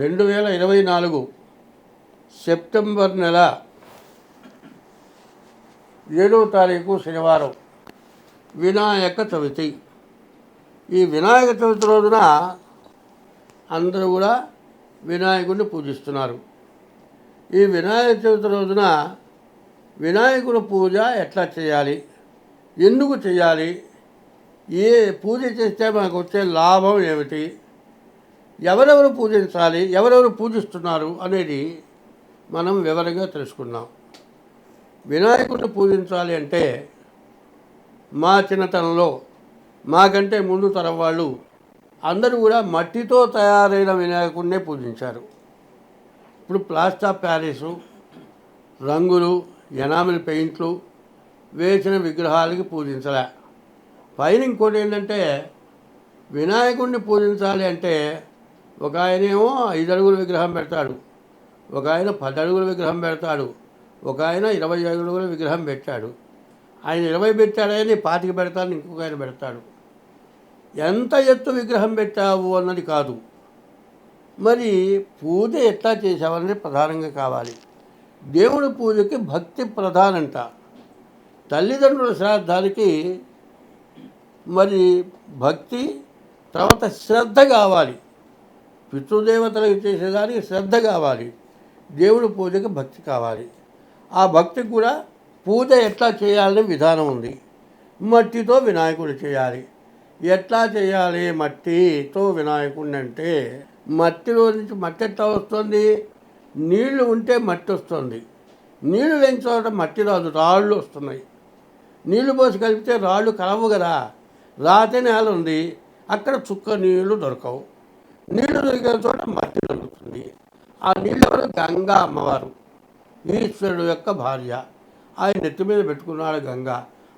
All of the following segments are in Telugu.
రెండు వేల ఇరవై నాలుగు సెప్టెంబర్ నెల ఏడవ తారీఖు శనివారం. వినాయక చవితి. ఈ వినాయక చవితి రోజున అందరూ కూడా వినాయకుడిని పూజిస్తున్నారు. ఈ వినాయక చవితి రోజున వినాయకుడి పూజ ఎట్లా చేయాలి? ఎందుకు చేయాలి? ఏ పూజ చేస్తే మనకు వచ్చే లాభం ఏమిటి? ఎవరెవరు పూజించాలి ఎవరెవరు పూజిస్తున్నారు అనేది మనం వివరంగా తెలుసుకున్నాం వినాయకుడిని పూజించాలి అంటే మా చిన్నతనంలో మాకంటే ముందు తరం వాళ్ళు అందరూ కూడా మట్టితో తయారైన వినాయకుడినే పూజించారు. ఇప్పుడు ప్లాస్టర్ ఆఫ్ ప్యారిసు రంగులు ఎనామిల్ పెయింట్లు వేసిన విగ్రహాలకి పూజించలే. పైన ఇంకోటి ఏంటంటే వినాయకుడిని పూజించాలి అంటే ఒక ఆయనేమో ఐదు అడుగుల విగ్రహం పెడతాడు. ఒక ఆయన పది అడుగుల విగ్రహం పెడతాడు. ఒక ఆయన ఇరవై అడుగుల విగ్రహం పెట్టాడు. ఆయన ఇరవై పెట్టాడని పాతికి పెడతాను ఇంకొక ఆయన పెడతాడు. ఎంత ఎత్తు విగ్రహం పెట్టావు అన్నది కాదు. మరి పూజ ఎట్లా చేసావన్నది ప్రధానంగా కావాలి. దేవుడి పూజకి భక్తి ప్రధానంట. తల్లిదండ్రుల శ్రాద్ధానికి మరి భక్తి తర్వాత శ్రద్ధ కావాలి. పితృదేవతలకు చేసేదానికి శ్రద్ధ కావాలి. దేవుడి పూజకి భక్తి కావాలి. ఆ భక్తికి కూడా పూజ ఎట్లా చేయాలనే విధానం ఉంది. మట్టితో వినాయకుడు చేయాలి. ఎట్లా చేయాలి మట్టితో వినాయకుడిని అంటే మట్టిలో నుంచి మట్టి ఎట్లా వస్తుంది? నీళ్ళు ఉంటే మట్టి వస్తుంది. నీళ్ళు లేని చోట మట్టి రాదు రాళ్ళు వస్తున్నాయి. నీళ్ళు పోసి కలిపితే రాళ్ళు కలవు కదా. రాతి నేల ఉంది. అక్కడ చుక్క నీళ్ళు దొరకవు. నీళ్ళు దొరికిన చోట మట్టి దొరుకుతుంది. ఆ నీళ్ళు ఎవరు గంగా అమ్మవారు. ఈశ్వరుడు యొక్క భార్య. ఆయన నెత్తి మీద పెట్టుకున్నాడు గంగ.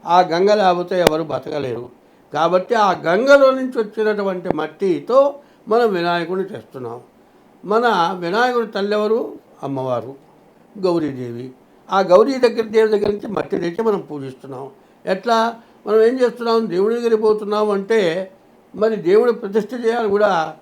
ఆ గంగ లేకపోతే ఎవరు బతకలేరు. కాబట్టి ఆ గంగలో నుంచి వచ్చినటువంటి మట్టితో మనం వినాయకుడిని చేస్తున్నాం. మన వినాయకుడి తల్లి ఎవరు అమ్మవారు. గౌరీదేవి. ఆ గౌరీ దగ్గర దేవి దగ్గర నుంచి మట్టి తెచ్చి మనం పూజిస్తున్నాం. ఎట్లా? మనం ఏం చేస్తున్నాం? దేవుడి దగ్గరికి పోతున్నాం అంటే మరి దేవుడి ప్రతిష్ఠ చేయాలి కూడా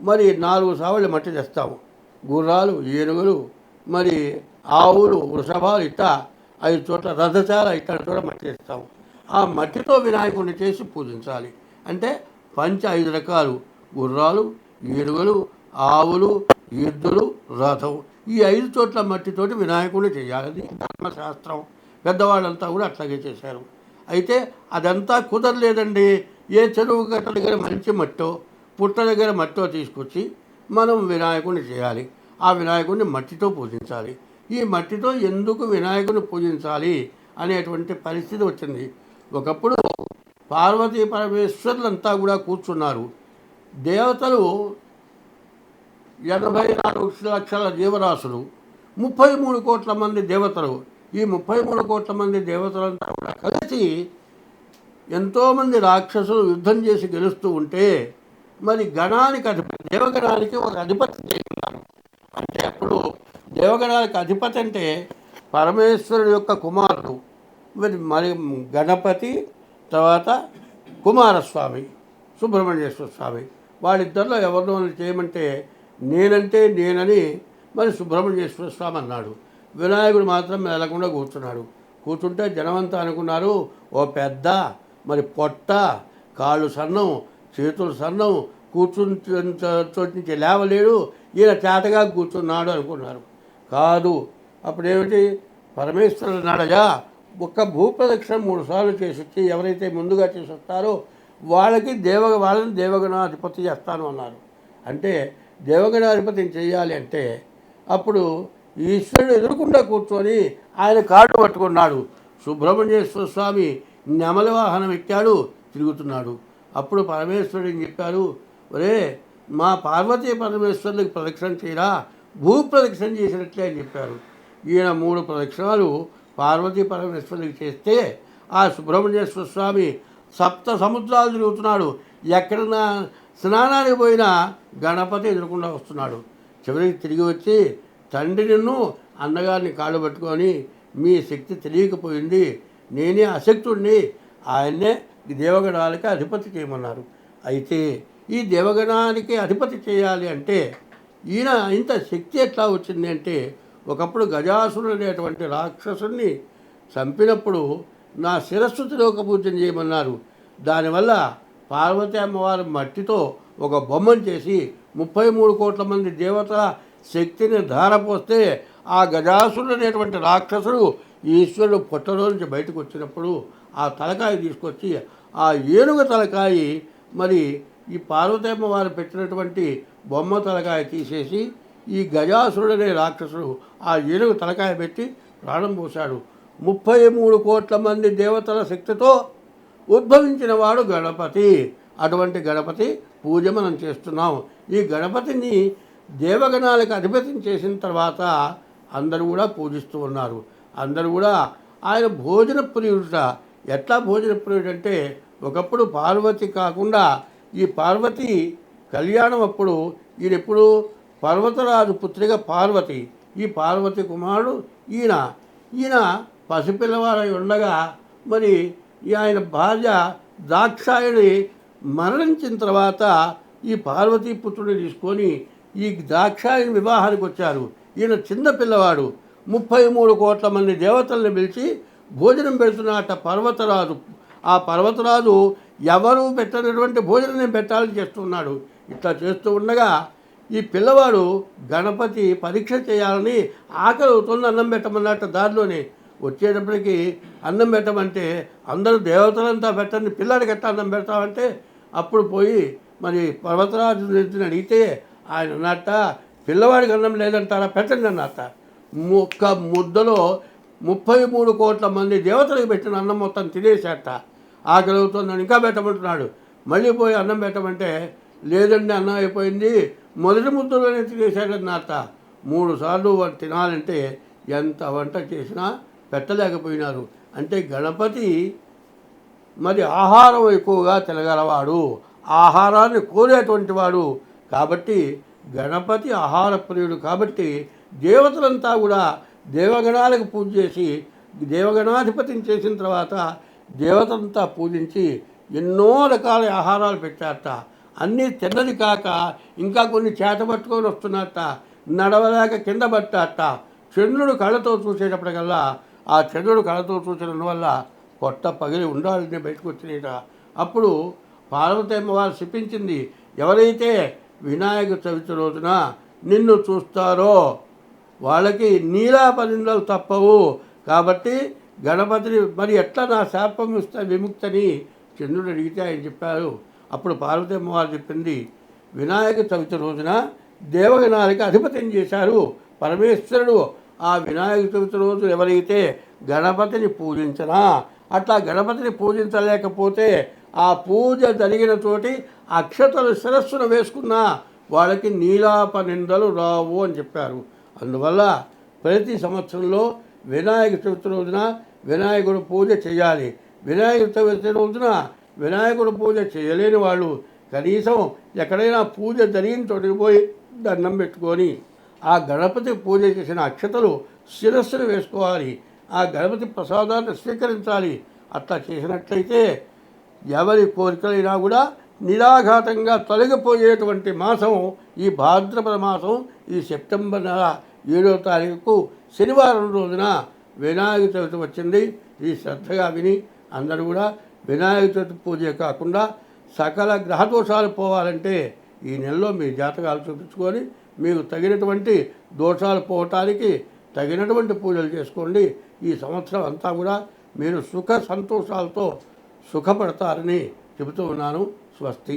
మరి నాలుగు సావులు మట్టి తెస్తాము. గుర్రాలు ఏనుగులు మరి ఆవులు వృషభాలు ఇట్ట ఐదు చోట్ల రథచాల ఇట్లా చోట మట్టి తెస్తాము. ఆ మట్టితో వినాయకుడిని చేసి పూజించాలి. అంటే పంచ ఐదు రకాలు. గుర్రాలు ఏనుగులు ఆవులు ఎద్దులు రథం. ఈ ఐదు చోట్ల మట్టితోటి వినాయకుడిని చేయాలి. అది ధర్మశాస్త్రం. పెద్దవాళ్ళంతా కూడా అట్లాగే చేశారు. అయితే అదంతా కుదరలేదండి. ఏ చెరువు గట్ట దగ్గర మంచి మట్టో పుట్ట దగ్గర మట్టితో తీసుకొచ్చి మనం వినాయకుడిని చేయాలి. ఆ వినాయకుడిని మట్టితో పూజించాలి. ఈ మట్టితో ఎందుకు వినాయకుడిని పూజించాలి అనేటువంటి పరిస్థితి వచ్చింది. ఒకప్పుడు పార్వతీ పరమేశ్వరులంతా కూడా కూర్చున్నారు. దేవతలు ఎనభై నాలుగు లక్షల జీవరాశులు. ముప్పై మూడు కోట్ల మంది దేవతలు. ఈ ముప్పై మూడు కోట్ల మంది దేవతలంతా కూడా కలిసి ఎంతోమంది రాక్షసులు యుద్ధం చేసి గెలుస్తూ ఉంటే మరి గణానికి అధిపతి దేవగణానికి ఒక అధిపతి చేస్తున్నారు అంటే అప్పుడు దేవగణానికి అధిపతి అంటే పరమేశ్వరుడు యొక్క కుమారుడు. మరి మరి గణపతి తర్వాత కుమారస్వామి సుబ్రహ్మణ్యేశ్వర స్వామి. వాళ్ళిద్దరిలో ఎవరినో చేయమంటే నేనంటే నేనని మరి సుబ్రహ్మణ్యేశ్వర స్వామి అన్నాడు. వినాయకుడు మాత్రం మెదలకుండా కూర్చున్నాడు. కూర్చుంటే జనమంతా అనుకున్నారు ఓ పెద్ద మరి పొట్ట కాళ్ళు సన్నం చేతులు సన్నం కూర్చుని నుంచి లేవలేడు ఈయన చేతగా కూర్చున్నాడు అనుకున్నారు. కాదు అప్పుడేమిటి? పరమేశ్వరుడు నడగా ఒక్క భూప్రదక్షిణ మూడు సార్లు చేసి వచ్చి ఎవరైతే ముందుగా చేసి వస్తారో వాళ్ళకి దేవ వాళ్ళని దేవగణాధిపతి చేస్తాను అన్నారు. అంటే దేవగణాధిపతిని చేయాలి అంటే అప్పుడు ఈశ్వరుడు ఎదురుకుండా కూర్చొని ఆయన కాళ్ళు పట్టుకున్నాడు. సుబ్రహ్మణ్యేశ్వర స్వామి నెమల వాహనం ఎక్కాడు తిరుగుతున్నాడు. అప్పుడు పరమేశ్వరుడిని చెప్పారు? ఒరే మా పార్వతీ పరమేశ్వరునికి ప్రదక్షిణ చేయరా? భూ ప్రదక్షిణ చేసినట్లే అని చెప్పారు. ఈయన మూడు ప్రదక్షిణాలు పార్వతీ పరమేశ్వరునికి చేస్తే ఆ సుబ్రహ్మణ్యేశ్వర స్వామి సప్త సముద్రాలు తిరుగుతున్నాడు. ఎక్కడన్నా స్నానానికి పోయినా గణపతి ఎదురకుండా వస్తున్నాడు. చివరికి తిరిగి వచ్చి తండ్రి నిన్ను అన్నగారిని కాళ్ళు పట్టుకొని మీ శక్తి తెలియకపోయింది. నేనే అశక్తుడిని. ఆయన్నే దేవగణాలకి అధిపతి చేయమన్నారు. అయితే ఈ దేవగణానికి అధిపతి చేయాలి అంటే ఈయన ఇంత శక్తి ఎట్లా వచ్చింది అంటే ఒకప్పుడు గజాసురుడు అనేటువంటి రాక్షసుని చంపినప్పుడు నా శిరస్సు తిలోక పూజన చేయమన్నారు. దానివల్ల పార్వతీ అమ్మవారి మట్టితో ఒక బొమ్మను చేసి ముప్పై మూడు కోట్ల మంది దేవతల శక్తిని ధారపోస్తే ఆ గజాసురుడు అనేటువంటి రాక్షసుడు ఈశ్వరుడు పొట్టలో నుంచి బయటకు వచ్చినప్పుడు ఆ తలకాయ తీసుకొచ్చి ఆ ఏనుగు తలకాయి మరి ఈ పార్వతమ్మ వారు పెట్టినటువంటి బొమ్మ తలకాయ తీసేసి ఈ గజాసురుడనే రాక్షసుడు ఆ ఏనుగు తలకాయ పెట్టి ప్రాణం పోశాడు. ముప్పై మూడు కోట్ల మంది దేవతల శక్తితో ఉద్భవించిన వాడు గణపతి. అటువంటి గణపతి పూజ మనం చేస్తున్నాం. ఈ గణపతిని దేవగణాలకు అధిపతిని చేసిన తర్వాత అందరూ కూడా పూజిస్తూ ఉన్నారు. అందరూ కూడా ఆయన భోజన ప్రియుడుట ఎట్లా భోజన ప్రియుడు అంటే ఒకప్పుడు పార్వతి కాకుండా ఈ పార్వతి కళ్యాణం అప్పుడు ఈయనెప్పుడు పర్వతరాజు పుత్రిక పార్వతి ఈ పార్వతి కుమారుడు ఈయన. ఈయన పసిపిల్లవాడై ఉండగా మరి ఆయన భార్య దాక్షాయుడి మరణించిన తర్వాత ఈ పార్వతీ పుత్రుడిని తీసుకొని ఈ దాక్షాయుని వివాహానికి వచ్చారు. ఈయన చిన్న పిల్లవాడు ముప్పై మూడు కోట్ల మంది దేవతల్ని పిలిచి భోజనం పెడుతున్నట పర్వతరాజు ఆ పర్వతరాజు ఎవరు పెట్టనటువంటి భోజనం పెట్టాలని చేస్తున్నాడు. ఇట్లా చేస్తూ ఉండగా ఈ పిల్లవాడు గణపతి పరీక్ష చేయాలని ఆకలి అవుతుంది అన్నం పెట్టమన్నట్ట దారిలోనే వచ్చేటప్పటికి అన్నం పెట్టమంటే అందరూ దేవతలంతా పెట్టండి పిల్లాడికి ఎట్లా అన్నం పెడతామంటే అప్పుడు పోయి మరి పర్వతరాజు గురించి అడిగితే ఆయన అన్నట్ట పిల్లవాడికి అన్నం లేదంటారా? పెట్టండి అన్నట్ట ఒక్క ముద్దలో ముప్పై మూడు కోట్ల మంది దేవతలకు పెట్టిన అన్నం మొత్తం తినేసేట ఆకలి అవుతుందని ఇంకా పెట్టమంటున్నాడు మళ్ళీ పోయి అన్నం పెట్టమంటే లేదండి అన్నం అయిపోయింది. మొదటి ముద్దలోనే తినేసాడన్నట్ట మూడు సార్లు వాడు తినాలంటే ఎంత వంట చేసినా పెట్టలేకపోయినారు. అంటే గణపతి మరి ఆహారం ఎక్కువగా తినగలవాడు. ఆహారాన్ని కోరేటువంటి వాడు. కాబట్టి గణపతి ఆహార ప్రియుడు కాబట్టి దేవతలంతా కూడా దేవగణాలకు పూజ చేసి దేవగణాధిపతిని చేసిన తర్వాత దేవతంతా పూజించి ఎన్నో రకాల ఆహారాలు పెట్టారట. అన్నీ తిన్నది కాక ఇంకా కొన్ని చేత పట్టుకొని వస్తున్నట్ట నడవలేక కింద పట్టారట చంద్రుడు కళ్ళతో చూసేటప్పటికల్లా ఆ చంద్రుడు కళ్ళతో చూసిన వల్ల పొట్ట పగిలి ఉండాలని బయటకు వచ్చినాయట అప్పుడు పార్వతమ్మ వారు శిపించింది ఎవరైతే వినాయక చవితి రోజున నిన్ను చూస్తారో వాళ్ళకి నీలా నీలాపనిందలు తప్పవు. కాబట్టి గణపతిని మరి ఎట్లా నా శాపం ఇస్తా విముక్తని చంద్రుడు అడిగితే ఆయన చెప్పారు. అప్పుడు పార్వతమ్మ వారు చెప్పింది వినాయక చవితి రోజున దేవగణాలకి అధిపత్యం చేశారు. పరమేశ్వరుడు ఆ వినాయక చవితి రోజు ఎవరైతే గణపతిని పూజించనా? అట్లా గణపతిని పూజించలేకపోతే ఆ పూజ జరిగిన చోటి అక్షతలు శిరస్సును వేసుకున్నా వాళ్ళకి నీలాప నిందలు రావు అని చెప్పారు. అందువల్ల ప్రతి సంవత్సరంలో వినాయక చవితి రోజున వినాయకుడు పూజ చేయాలి. వినాయక చవితి రోజున వినాయకుడు పూజ చేయలేని వాళ్ళు కనీసం ఎక్కడైనా పూజ జరిగిన చోటికి పోయి దండం పెట్టుకొని ఆ గణపతి పూజ చేసిన అక్షతలు శిరస్సును వేసుకోవాలి. ఆ గణపతి ప్రసాదాన్ని స్వీకరించాలి. అట్లా చేసినట్లయితే ఎవరి కోరికలైనా కూడా నిరాఘాతంగా తొలగిపోయేటువంటి మాసం ఈ భాద్రపద మాసం ఈ సెప్టెంబర్ నెల ఏడో తారీఖుకు శనివారం రోజున వినాయక చవితి వచ్చింది. ఈ శ్రద్ధగా విని అందరూ కూడా వినాయక చవితి పూజ కాకుండా సకల గ్రహదోషాలు పోవాలంటే ఈ నెలలో మీ జాతకాలు చూపించుకొని మీకు తగినటువంటి దోషాలు పోవటానికి తగినటువంటి పూజలు చేసుకోండి. ఈ సంవత్సరం అంతా కూడా మీరు సుఖ సంతోషాలతో సుఖపడతారని చెబుతూ ఉన్నాను. స్వస్తి.